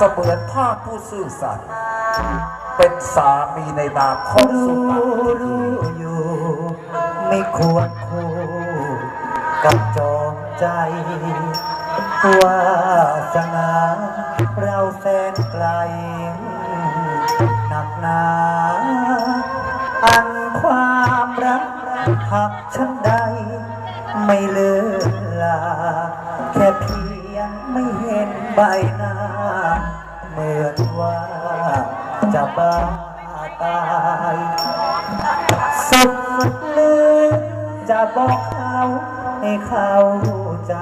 เสมือนภาพผู้ซื่อสัตย์เป็นสามีในนามของสุรู้นันทรู้อยู่ ไม่ควรคู่กับจอมใจวาสนาเราแสนไกล หนักหนา อันความรักหักฉันใด ไม่เลือลา แค่เพียงไม่เห็นใบหน้า เหมือนว่าจะบ้าตายสุดลืมจะบอกเขาให้เขาใจ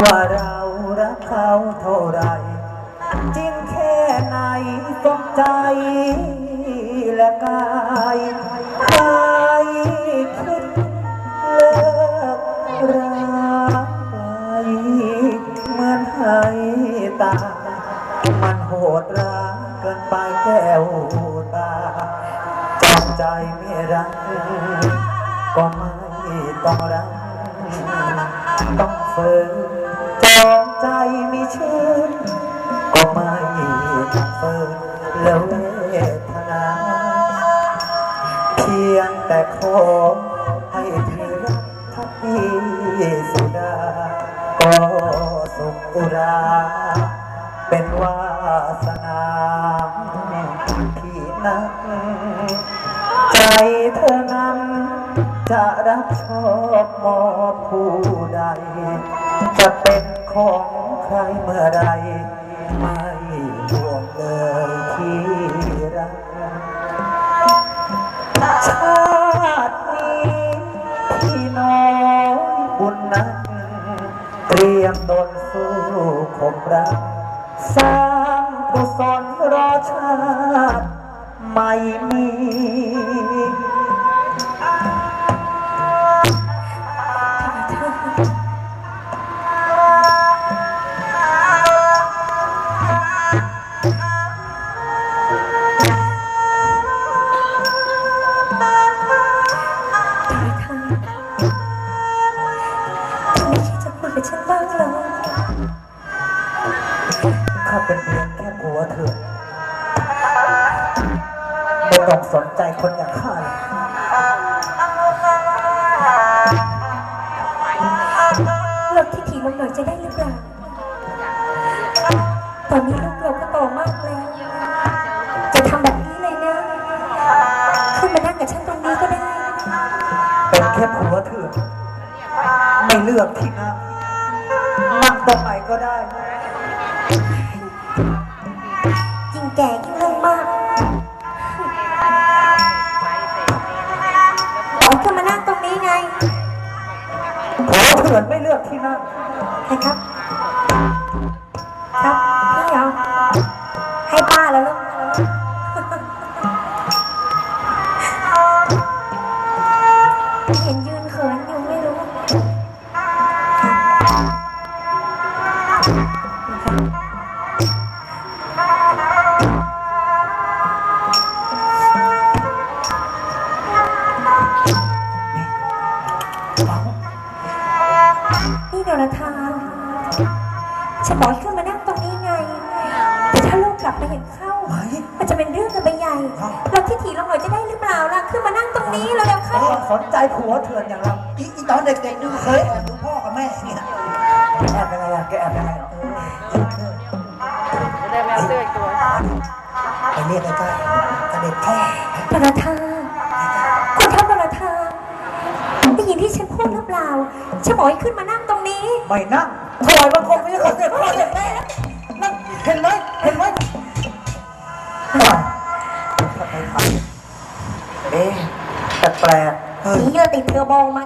ว่าเรารักเขาเท่าไรจริงแค่ไหนสนใจและกายใครคิดเลิกรักไปเหมือนให้ตาย มันโหดร้ายเกินไปแก้วตาจอมใจไม่รัก ก็ไม่ต้องรัก ต้องฝืนจอมใจไม่ชื่นก็ไม่ต้องฝืนแล้วเวทนาเพียงแต่ขอให้เธอรักทักดีสุดาก็สุขอุรา เป็นวาสนาที่นัก ใจเธอนั้นจะรับชอบมอบผู้ใด จะเป็นของใครเมื่อไร ไม่ห่วงเลยที่รัก ชาตินี้พี่น้อยบุญนั้น เตรียมตนสู้คบรัก สร้างกุศลรอชาติไม่มี เป็นเพียงแค่ผัวเธอไม่ต้องสนใจคนอย่างข้าเลยเราที่ถีลงหน่อยจะได้หรือเปล่า ตอนนี้ลูกเราก็โตมากแล้ว จะทำแบบนี้เลยนะ ขึ้นมานั่งกับฉันตรงนี้ก็ได้ เป็นแค่ผัวเธอไม่เลือกที่นั่งนั่งตรงไหนก็ได้ยิ่ง แก่ยิ่งเรื่องมากขอขึ้นมานั่งตรงนี้ไงผัวเถื่อนไม่เลือกที่นั่งใครครับ ครับพี่เหรอให้ป้าแล้วลูกเห็นยืนเขินอยู่ไม่รู้ ฉันบอกให้ขึ้นมานั่งตรงนี้ไง แต่ถ้าลูกกลับไปเห็นเข้า มันจะเป็นเรื่องกันไปใหญ่ เราที่ถีเราหน่อยจะได้หรือเปล่าล่ะ ขึ้นมานั่งตรงนี้แล้วเร็วเข้าไม่ต้องสนใจผัวเถื่อนอย่างเราอีอีตอนเด็กๆดูเคยแอบดูพ่อกับแม่เนี่ยแอบยังไงอะแกแอบยังไงอะจะได้ไม่เอาเสื้ออีกตัวไปเรียกใกล้ๆกระเด็กพ่อดาราธาคุณทัพดาราธาได้ยินที่ฉันพูดหรือเปล่าฉันบอกให้ขึ้นมานั่งตรงนี้ ไม่นั่ง ถอยบังคมไม่ใช่คนเด็กพ่อเด็กแม่นั่นเห็นไหมเห็นไหมเอ๊ะแปลกๆนี่เราติดเทอร์โบมา